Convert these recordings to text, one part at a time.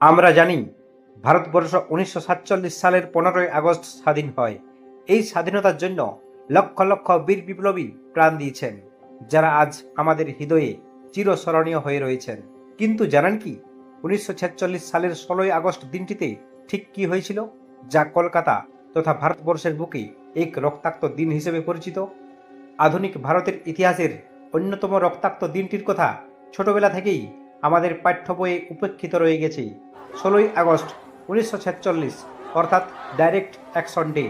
আমরা জানি, ভারতবর্ষ উনিশশো সাতচল্লিশ সালের পনেরোই আগস্ট স্বাধীন হয়। এই স্বাধীনতার জন্য লক্ষ লক্ষ বীর বিপ্লবী প্রাণ দিয়েছেন, যারা আজ আমাদের হৃদয়ে চিরস্মরণীয় হয়ে রয়েছেন। কিন্তু জানেন কি, উনিশশো ছেচল্লিশ সালের ষোলোই আগস্ট দিনটিতে ঠিক কি হয়েছিল? যা কলকাতা তথা ভারতবর্ষের বুকে এক রক্তাক্ত দিন হিসেবে পরিচিত। আধুনিক ভারতের ইতিহাসের অন্যতম রক্তাক্ত দিনটির কথা ছোটবেলা থেকেই আমাদের পাঠ্য বইয়ে উপেক্ষিত রয়ে গেছে। ষোলোই আগস্ট, উনিশশো ছেচল্লিশ, অর্থাৎ ডাইরেক্ট অ্যাকশন ডে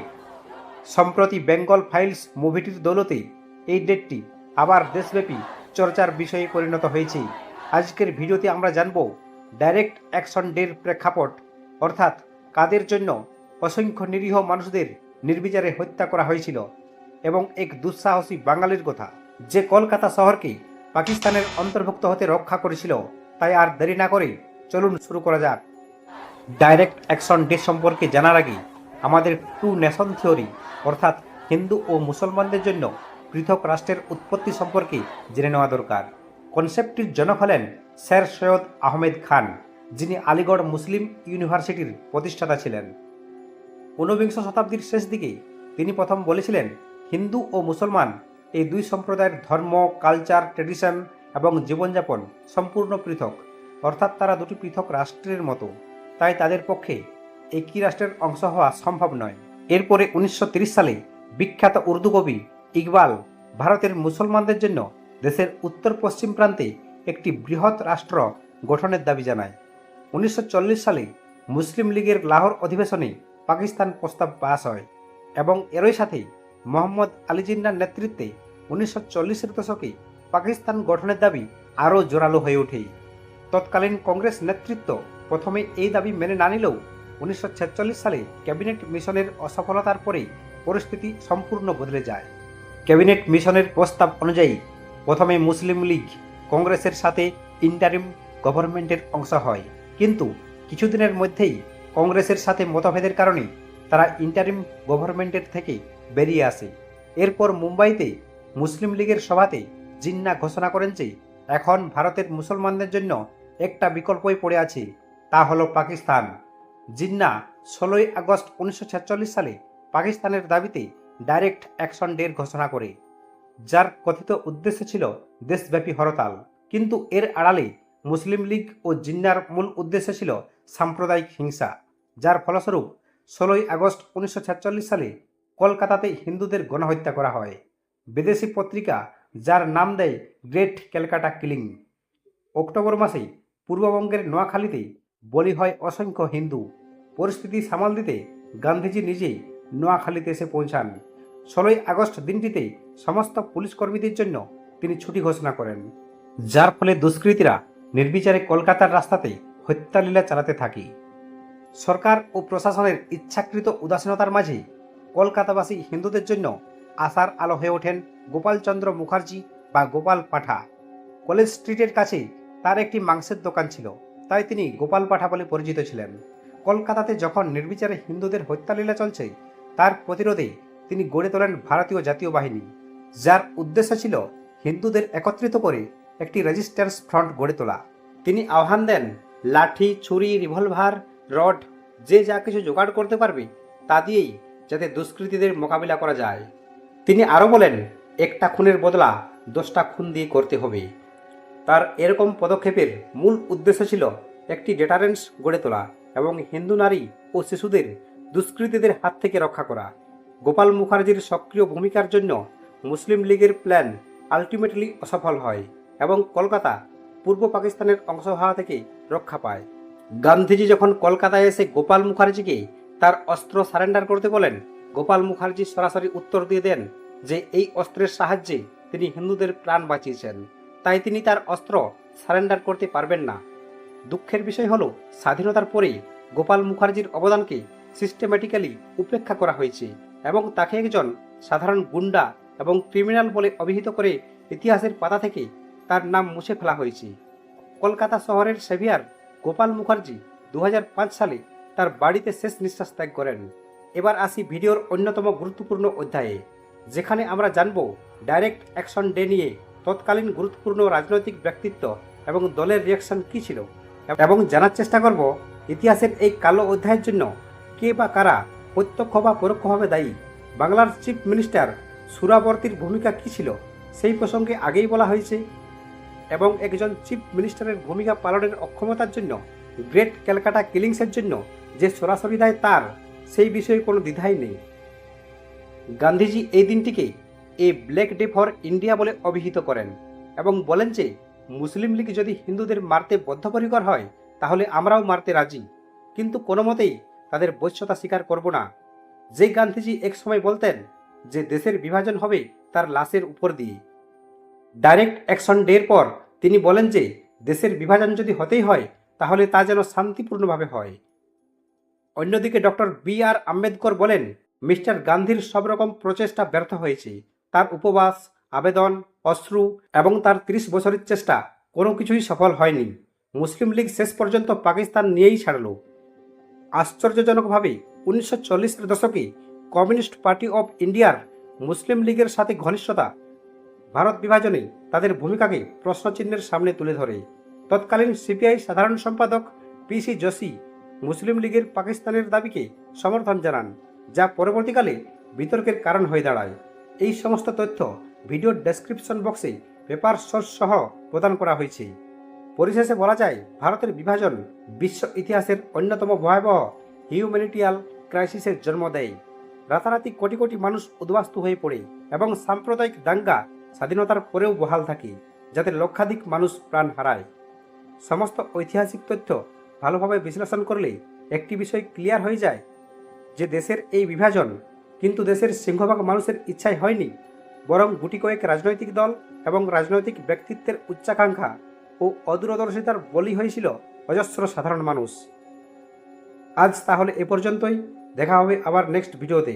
সম্প্রতি বেঙ্গল ফাইলস মুভিটির দৌলতে এই ডেটটি আবার দেশব্যাপী চর্চার বিষয়ে পরিণত হয়েছে। আজকের ভিডিওতে আমরা জানব ডাইরেক্ট অ্যাকশন ডের প্রেক্ষাপট, অর্থাৎ কাদের জন্য অসংখ্য নিরীহ মানুষদের নির্বিচারে হত্যা করা হয়েছিল এবং এক দুঃসাহসী বাঙালির কথা, যে কলকাতা শহরকে পাকিস্তানের অন্তর্ভুক্ত হতে রক্ষা করেছিল। তাই আর দেরি না করে চলুন শুরু করা যাক। ডাইরেক্ট অ্যাকশন ডে সম্পর্কে জানার আগে আমাদের টু নেশন থিওরি অর্থাৎ হিন্দু ও মুসলমানদের জন্য পৃথক রাষ্ট্রের উৎপত্তি সম্পর্কে জেনে নেওয়া দরকার। কনসেপ্টটির জনক হলেন স্যার সৈয়দ আহমেদ খান, যিনি আলিগড় মুসলিম ইউনিভার্সিটির প্রতিষ্ঠাতা ছিলেন। ঊনবিংশ শতাব্দীর শেষ দিকে তিনি প্রথম বলেছিলেন, হিন্দু ও মুসলমান এই দুই সম্প্রদায়ের ধর্ম কালচার ট্রেডিশন এবং জীবনযাপন সম্পূর্ণ পৃথক। অর্থাৎ তারা দুটি পৃথক রাষ্ট্রের মতো। তাই তাদের পক্ষে একই রাষ্ট্রের অংশ হওয়া সম্ভব নয়। এরপরে উনিশশো সালে বিখ্যাত উর্দু কবি ইকবাল ভারতের মুসলমানদের জন্য দেশের উত্তর পশ্চিম প্রান্তে একটি বৃহৎ রাষ্ট্র গঠনের দাবি জানায়। উনিশশো চল্লিশ সালে মুসলিম লীগের লাহোর অধিবেশনে পাকিস্তান প্রস্তাব পাস হয় এবং এরই সাথে মোহাম্মদ আলী জিন্নার নেতৃত্বে উনিশশো চল্লিশের দশকে পাকিস্তান গঠনের দাবি আরও জোরালো হয়ে ওঠে তৎকালীন কংগ্রেস নেতৃত্ব প্রথমে এই দাবি মেনে না নিলেও উনিশশো ছেচল্লিশ সালে ক্যাবিনেট মিশনের অসফলতার পরে পরিস্থিতি সম্পূর্ণ বদলে যায়। ক্যাবিনেট মিশনের প্রস্তাব অনুযায়ী প্রথমে মুসলিম লীগ কংগ্রেসের সাথে ইন্টারিম গভর্নমেন্টের অংশ হয়। কিন্তু কিছুদিনের মধ্যেই কংগ্রেসের সাথে মতভেদের কারণে তারা ইন্টারিম গভর্নমেন্টের থেকে বেরিয়ে আসে। এরপর মুম্বাইতে মুসলিম লীগের সভাতে জিন্না ঘোষণা করেন যে, এখন ভারতের মুসলমানদের জন্য একটা বিকল্পই পড়ে আছে, তা হলো পাকিস্তান। জিন্না ষোলোই আগস্ট উনিশশো ছেচল্লিশ সালে পাকিস্তানের দাবিতে ডাইরেক্ট অ্যাকশন ডের ঘোষণা করে, যার কথিত উদ্দেশ্য ছিল দেশব্যাপী হরতাল। কিন্তু এর আড়ালে মুসলিম লীগ ও জিন্নার মূল উদ্দেশ্য ছিল সাম্প্রদায়িক হিংসা, যার ফলস্বরূপ ষোলোই আগস্ট উনিশশো ছেচল্লিশ সালে কলকাতাতে হিন্দুদের গণহত্যা করা হয়। বিদেশি পত্রিকা যার নাম দেয় গ্রেট ক্যালকাটা কিলিং। অক্টোবর মাসে পূর্ববঙ্গের নোয়াখালীতে বলি হয় অসংখ্য হিন্দু। পরিস্থিতি সামাল দিতে গান্ধীজি নিজেই নোয়াখালীতে এসে পৌঁছান। ষোলোই আগস্ট দিনটিতে সমস্ত পুলিশ কর্মীদের জন্য তিনি ছুটি ঘোষণা করেন। যার ফলে দুষ্কৃতীরা নির্বিচারে কলকাতার রাস্তাতে হত্যালীলা চালাতে থাকে। সরকার ও প্রশাসনের ইচ্ছাকৃত উদাসীনতার মাঝে কলকাতাবাসী হিন্দুদের জন্য আশার আলো হয়ে ওঠেন গোপালচন্দ্র মুখার্জি বা গোপাল পাঠা। কলেজ স্ট্রিটের কাছে তার একটি মাংসের দোকান ছিল, তাই তিনি গোপাল পাঠা বলে পরিচিত ছিলেন। কলকাতাতে যখন নির্বিচারে হিন্দুদের হত্যালীলা চলছে, তার প্রতিরোধে তিনি গড়ে তোলেন ভারতীয় জাতীয় বাহিনী, যার উদ্দেশ্য ছিল হিন্দুদের একত্রিত করে একটি রেজিস্ট্যান্স ফ্রন্ট গড়ে তোলা। তিনি আহ্বান দেন, লাঠি, ছুরি, রিভলভার, রড, যে যা কিছু জোগাড় করতে পারবে, তা দিয়েই যাতে দুষ্কৃতীদের মোকাবিলা করা যায়। তিনি আরও বলেন, একটা খুনের বদলা দশটা খুন দিয়ে করতে হবে। তার এরকম পদক্ষেপের মূল উদ্দেশ্য ছিল একটি ডেটারেন্স গড়ে তোলা এবং হিন্দু নারী ও শিশুদের দুষ্কৃতীদের হাত থেকে রক্ষা করা। গোপাল মুখার্জির সক্রিয় ভূমিকার জন্য মুসলিম লীগের প্ল্যান আলটিমেটলি অসফল হয় এবং কলকাতা পূর্ব পাকিস্তানের অংশ হওয়া থেকে রক্ষা পায়। গান্ধীজি যখন কলকাতায় এসে গোপাল মুখার্জিকে তার অস্ত্র সারেন্ডার করতে বলেন, গোপাল মুখার্জি সরাসরি উত্তর দিয়ে দেন যে এই অস্ত্রের সাহায্যে তিনি হিন্দুদের প্রাণ বাঁচিয়েছেন, তাই তিনি তার অস্ত্র সারেন্ডার করতে পারবেন না। দুঃখের বিষয় হল, স্বাধীনতার পরে গোপাল মুখার্জির অবদানকে সিস্টেম্যাটিক্যালি উপেক্ষা করা হয়েছে এবং তাকে একজন সাধারণ গুন্ডা এবং ক্রিমিনাল বলে অভিহিত করে ইতিহাসের পাতা থেকে তার নাম মুছে ফেলা হয়েছে। কলকাতা শহরের সেভিয়ার গোপাল মুখার্জি দু হাজার পাঁচ সালে তার বাড়িতে শেষ নিঃশ্বাস ত্যাগ করেন। এবার আসি ভিডিওর অন্যতম গুরুত্বপূর্ণ অধ্যায়ে। যেখানে আমরা জানব ডাইরেক্ট অ্যাকশন ডে নিয়ে তৎকালীন গুরুত্বপূর্ণ রাজনৈতিক ব্যক্তিত্ব এবং দলের রিয়াকশন কী ছিল। এবং জানার চেষ্টা করব ইতিহাসের এই কালো অধ্যায়ের জন্য কে বা কারা প্রত্যক্ষ বা পরোক্ষভাবে দায়ী। বাংলার চিফ মিনিস্টার সুরাবর্তীর ভূমিকা কী ছিল সেই প্রসঙ্গে আগেই বলা হয়েছে। এবং একজন চিফ মিনিস্টারের ভূমিকা পালনের অক্ষমতার জন্য গ্রেট ক্যালকাটা কিলিংসের জন্য যে সরাসরি দায় তার, সেই বিষয়ে কোনো দ্বিধাই নেই। গান্ধীজি এই দিনটিকে a black day for India বলে অভিহিত করেন এবং বলেন যে, মুসলিম লীগ যদি হিন্দুদের মারতে বদ্ধপরিকর হয়, তাহলে আমরাও মারতে রাজি। কিন্তু কোনো মতেই তাদের বৈশ্যতা স্বীকার করব না। যে গান্ধীজি এক সময় বলতেন যে, দেশের বিভাজন হবে তার লাশের উপর দিয়ে। ডাইরেক্ট অ্যাকশন ডের পর তিনি বলেন যে, দেশের বিভাজন যদি হতেই হয়, তাহলে তা যেন শান্তিপূর্ণভাবে হয়। অন্যদিকে ডক্টর বি আর আম্বেদকর বলেন মিস্টার গান্ধীর সব রকম প্রচেষ্টা ব্যর্থ হয়েছে। তার উপবাস, আবেদন, অশ্রু এবং তার ত্রিশ বছরের চেষ্টা কোনো কিছুই সফল হয়নি। মুসলিম লীগ শেষ পর্যন্ত পাকিস্তান নিয়েই ছাড়ল। আশ্চর্যজনকভাবে উনিশশো চল্লিশের দশকে কমিউনিস্ট পার্টি অফ ইন্ডিয়ার মুসলিম লীগের সাথে ঘনিষ্ঠতা ভারত বিভাজনে তাদের ভূমিকাকে প্রশ্নচিহ্নের সামনে তুলে ধরে। তৎকালীন সিপিআই সাধারণ সম্পাদক পিসি যোশী মুসলিম লীগের পাকিস্তানের দাবিকে সমর্থন জানান। যা পরবর্তীকালে বিতর্কের কারণ হয়ে দাঁড়ায়। এই সমস্ত তথ্য ভিডিওর ডেসক্রিপশন বক্সে পেপার সোর্স সহ প্রদান করা হয়েছে। পরিশেষে বলা যায়, ভারতের বিভাজন বিশ্ব ইতিহাসের অন্যতম ভয়াবহ হিউম্যানিটিয়াল ক্রাইসিসের জন্ম দেয়। রাতারাতি কোটি কোটি মানুষ উদ্বাস্তু হয়ে পড়ে এবং সাম্প্রদায়িক দাঙ্গা স্বাধীনতার পরেও বহাল থাকে, যাতে লক্ষাধিক মানুষ প্রাণ হারায়। সমস্ত ঐতিহাসিক তথ্য ভালোভাবে বিশ্লেষণ করলে একটি বিষয় ক্লিয়ার হয়ে যায় যে দেশের এই বিভাজন কিন্তু দেশের সিংহভাগ মানুষের ইচ্ছায় হয়নি, বরং গুটি কয়েক রাজনৈতিক দল এবং রাজনৈতিক ব্যক্তিত্বের উচ্চাকাঙ্ক্ষা ও অদূরদর্শিতার বলি হয়েছিল অজস্র সাধারণ মানুষ। আজ তাহলে এ পর্যন্তই, দেখা হবে আবার নেক্সট ভিডিওতে।